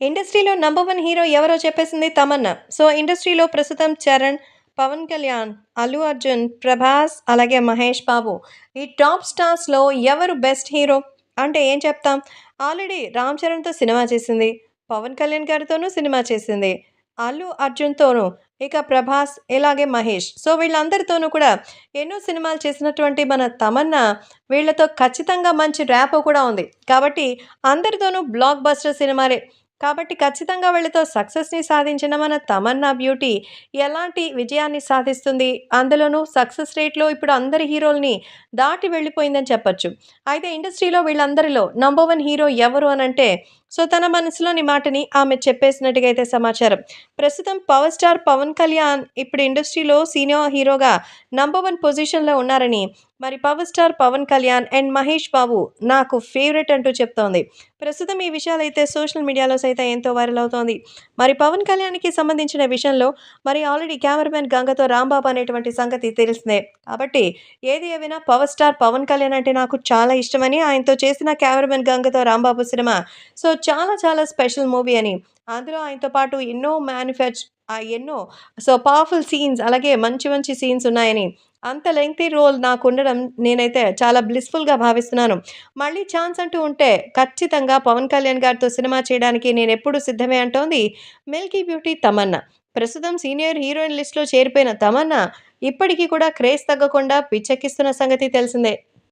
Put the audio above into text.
ఇండస్ట్రీలో number one hero ఎవరో చెప్పేసింది తమన్నా. సో ఇండస్ట్రీలో ప్రస్తుతం చరణ్ పవన్ కళ్యాణ్ అల్లు అర్జున్ ప్రభాస్ అలాగే మహేష్ బాబు. ఈ టాప్ స్టార్స్లో ఎవరు బెస్ట్ హీరో అంటే ఏం చెప్తాం? ఆల్రెడీ రామ్ చరణ్తో సినిమా చేసింది పవన్ కళ్యాణ్ గారితోనూ సినిమా చేసింది అల్లు అర్జున్తోనూ ఇక ప్రభాస్ ఇలాగే మహేష్. సో వీళ్ళందరితోనూ కూడా ఎన్నో సినిమాలు చేసినటువంటి మన తమన్నా వీళ్ళతో ఖచ్చితంగా మంచి ర్యాప్ కూడా ఉంది. కాబట్టి అందరితోనూ బ్లాక్ బస్టర్ సినిమాలే. కాబట్టి ఖచ్చితంగా వీళ్ళతో సక్సెస్ని సాధించిన మన తమన్నా బ్యూటీ ఎలాంటి విజయాన్ని సాధిస్తుంది? అందులోనూ సక్సెస్ రేట్లో ఇప్పుడు అందరి హీరోల్ని దాటి వెళ్ళిపోయిందని చెప్పొచ్చు. అయితే ఇండస్ట్రీలో వీళ్ళందరిలో నంబర్ వన్ హీరో ఎవరు అని అంటే సో తన మనసులోని మాటని ఆమె చెప్పేసినట్టుగా అయితే సమాచారం. ప్రస్తుతం పవర్ స్టార్ పవన్ కళ్యాణ్ ఇప్పుడు ఇండస్ట్రీలో సీనియర్ హీరోగా నంబర్ వన్ పొజిషన్లో ఉన్నారని మరి power star Pawan Kalyan and Mahesh Babu నాకు ఫేవరెట్ అంటూ చెప్తోంది. ప్రస్తుతం ఈ విషయాలు అయితే సోషల్ మీడియాలో సైతం ఎంతో వైరల్ అవుతోంది. మరి పవన్ కళ్యాణ్కి సంబంధించిన విషయంలో మరి ఆల్రెడీ కెమెరామెన్ గంగతో రాంబాబు అనేటువంటి సంగతి తెలిసిందే. కాబట్టి ఏది ఏమైనా పవర్ స్టార్ పవన్ కళ్యాణ్ అంటే నాకు చాలా ఇష్టమని ఆయనతో చేసిన కెమెరామెన్ గంగతో రాంబాబు సినిమా. సో చాలా చాలా స్పెషల్ మూవీ అని. అందులో ఆయనతో పాటు ఎన్నో మ్యానుఫ్యాక్చర్ ఎన్నో సో పవర్ఫుల్ సీన్స్ అలాగే మంచి మంచి సీన్స్ ఉన్నాయని. అంత లెంగ్తీ రోల్ నాకు ఉండడం నేనైతే చాలా బ్లిస్ఫుల్గా భావిస్తున్నాను. మళ్ళీ ఛాన్స్ అంటూ ఉంటే ఖచ్చితంగా పవన్ కళ్యాణ్ గారితో సినిమా చేయడానికి నేను ఎప్పుడు సిద్ధమే అంటోంది మిల్కీ బ్యూటీ తమన్నా. ప్రస్తుతం సీనియర్ హీరోయిన్ లిస్ట్లో చేరిపోయిన తమన్నా ఇప్పటికీ కూడా క్రేజ్ తగ్గకుండా పిచ్చెక్కిస్తున్న సంగతి తెలిసిందే.